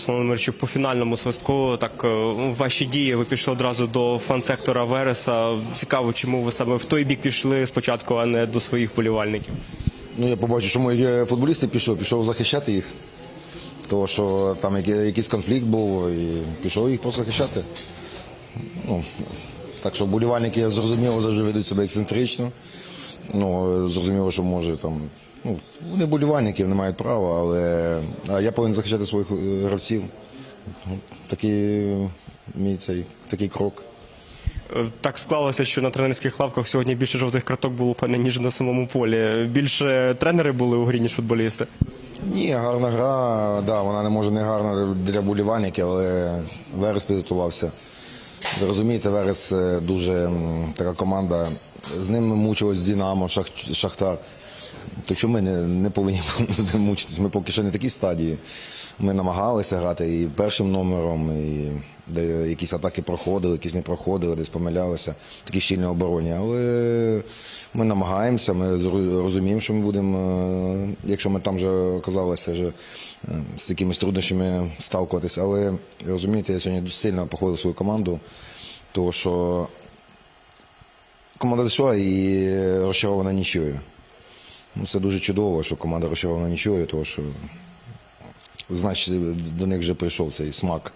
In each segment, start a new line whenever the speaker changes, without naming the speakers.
Руслан Володимирович, по фінальному свистку, так е, ну, ваші дії, ви пішли одразу до фан-сектора Вереса. Цікаво, чому ви саме в той бік пішли спочатку, а не до своїх болівальників.
Ну, я побачив, що мої футболісти пішов, пішов захищати їх. Тому що там якийсь конфлікт був і пішов їх просто захищати. Ну, так що болівальники зрозуміло завжди ведуть себе ексцентрично. Ну, зрозуміло, що може там. Ну, вони болівальники, вони мають право, але а я повинен захищати своїх е, гравців. Такий мій цей такий крок.
Е, Так склалося, що на тренерських лавках сьогодні більше жовтих карток було певне, ніж на самому полі. Більше тренери були у грі, ніж футболісти.
Ні, гарна гра, да, вона не може не гарна для болівальників, але Верес підготувався. Ви розумієте, Верес дуже така команда. З ним мучилось Динамо, Шах- Шахтар. То чому ми не, не повинні з ним мучитись? Ми поки що не такій стадії. Ми намагалися грати і першим номером, і де якісь атаки проходили, якісь не проходили, десь помилялися, в такій щільній обороні. Але ми намагаємося, ми розуміємо, що ми будемо, е, якщо ми там вже оказалися вже, е, з якимись труднощами сталкуватися. Але розумієте, я сьогодні дуже сильно похвалив свою команду, тому що команда зайшла і розчарована нічою. Ну, це дуже чудово, що команда розчарована нічою, тому що значить до них вже прийшов цей смак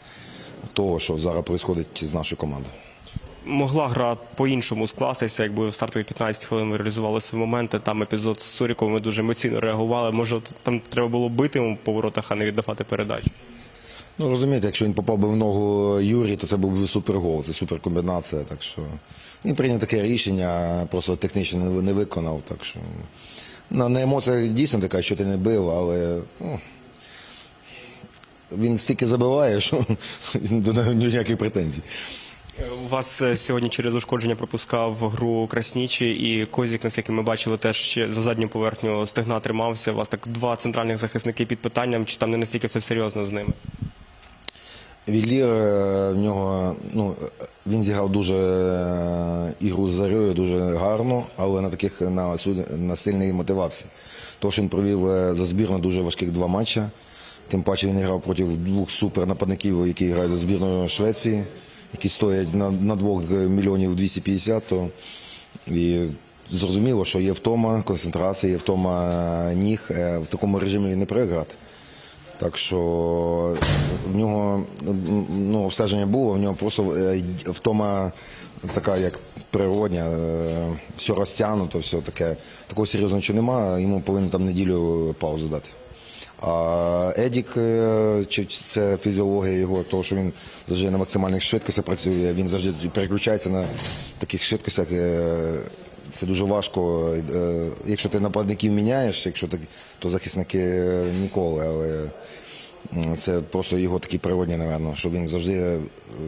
того, що зараз відбувається з нашою командою.
Могла гра по-іншому скластися, якби в стартові 15 хвилин ви реалізували свої моменти. Там епізод з Суріковим ми дуже емоційно реагували. Може, там треба було бити йому по воротах, а не віддавати передачу.
Ну розумієте, якщо він попав би в ногу Юрі, то це був би супергол, це суперкомбінація. Так що він прийняв таке рішення, просто технічно не, виконав. Так що на, на емоціях дійсно така, що ти не бив, але ну, він стільки забиває, що до нього ніяких претензій.
У вас е, сьогодні через ушкодження пропускав гру Краснічі і Козік, наскільки ми бачили, теж ще за задню поверхню стегна тримався. У вас так два центральних захисники під питанням, чи там не настільки все серйозно з ними?
Віллір е, в нього ну він зіграв дуже е, ігру з Зарею дуже гарно, але на таких на, на сильній мотивації. Що він провів за збірну дуже важких два матчі. Тим паче він грав проти двох супернападників, які грають за збірною Швеції, які стоять на, на двох мільйонів 250, то і зрозуміло, що є втома, концентрація, є втома ніг. Е, В такому режимі він не привик так що в нього ну, обстеження було, в нього просто е, втома така, як природня, е, все розтягнуто, все таке. Такого серйозного нічого немає, йому повинен там неділю паузу дати. А Едік, е, чи це фізіологія його, того, що він завжди на максимальних швидкостях працює, він завжди переключається на таких швидкостях. е, Це дуже важко. Е, Якщо ти нападників міняєш, якщо так, то захисники ніколи. Але це просто його такі природні, напевно, що він завжди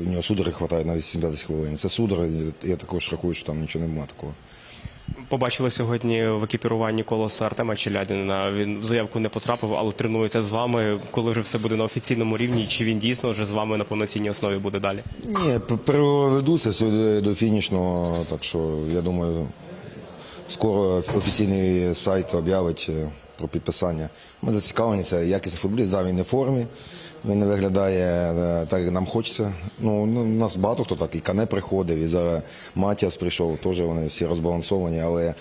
в нього судори хватає на 80 хвилин. Це судори, я також рахую, що там нічого немає такого.
Побачили сьогодні в екіпіруванні колоса Артема Челядіна. Він в заявку не потрапив, але тренується з вами. Коли вже все буде на офіційному рівні, чи він дійсно вже з вами на повноцінній основі буде далі?
Ні, п- приведуться сюди до фінішного, так що я думаю, скоро офіційний сайт об'явить е, про підписання. Ми зацікавлені, це якісний футболіст, да, він не в формі, він не виглядає е, так, як нам хочеться. Ну, ну, у нас багато хто так, і Кане приходив, і зараз Матіас прийшов, теж вони всі розбалансовані, але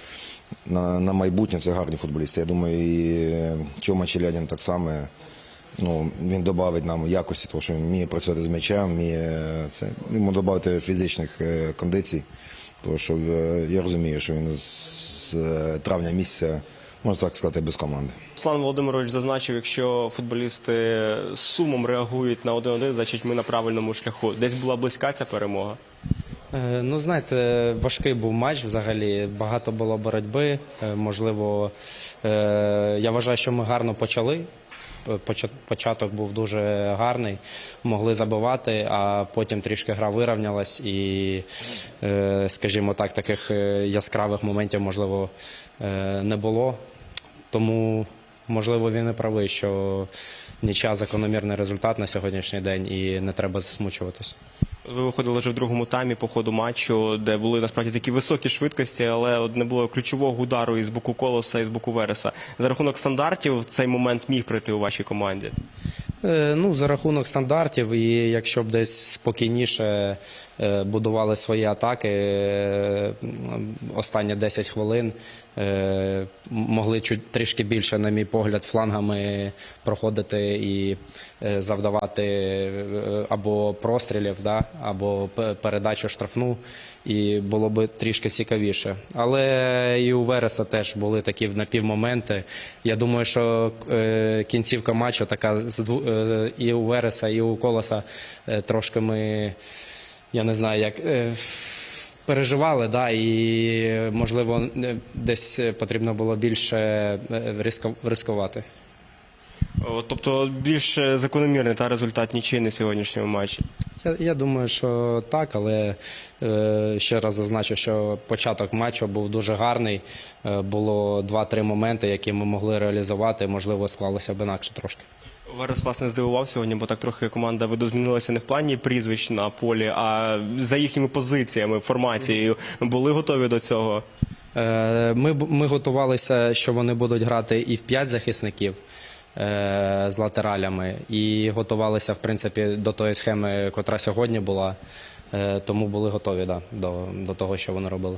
на, на майбутнє це гарні футболісти. Я думаю, і Тьома Челядін так само. Ну, він додавить нам якості, тому що він вміє працювати з м'ячем, вміє це йому додати фізичних е, кондицій. Тому що е, я розумію, що він з, е, травня місяця, можна так сказати, без команди.
Руслан Володимирович зазначив, якщо футболісти з сумом реагують на 1-1, значить ми на правильному шляху. Десь була близька ця перемога.
Е, Ну, знаєте, важкий був матч взагалі. Багато було боротьби. Е, Можливо, е, я вважаю, що ми гарно почали. Початок був дуже гарний, могли забивати, а потім трішки гра вирівнялась і, скажімо так, таких яскравих моментів, можливо, не було. Тому, можливо, він і правий, що нічия закономірний результат на сьогоднішній день і не треба засмучуватись.
Ви виходили вже в другому таймі по ходу матчу, де були насправді такі високі швидкості, але от не було ключового удару із боку колоса і з боку Вереса. За рахунок стандартів цей момент міг прийти у вашій команді.
Е, Ну, за рахунок стандартів, і якщо б десь спокійніше будували свої атаки е, останні 10 хвилин, е, могли чуть трішки більше, на мій погляд, флангами проходити і е, завдавати е, або прострілів, да, або передачу штрафну, і було б трішки цікавіше. Але і у Вереса теж були такі напівмоменти. Я думаю, що е, кінцівка матчу така е, і у Вереса, і у Колоса е, трошки ми, я не знаю, як. е, Переживали, да, і можливо е, десь потрібно було більше е, ризикувати.
Тобто більш закономірний та результат нічий на сьогоднішньому матчі.
Я, я думаю, що так, але е, ще раз зазначу, що початок матчу був дуже гарний. Е, було два-три моменти, які ми могли реалізувати. Можливо, склалося б інакше трошки.
Верес вас не здивував сьогодні, бо так трохи команда видозмінилася не в плані прізвищ на полі, а за їхніми позиціями, формацією. Були готові до цього.
Е, Ми, ми готувалися, що вони будуть грати і в п'ять захисників е, з латералями, і готувалися, в принципі, до тої схеми, котра сьогодні була. Е, Тому були готові да, до, до того, що вони робили.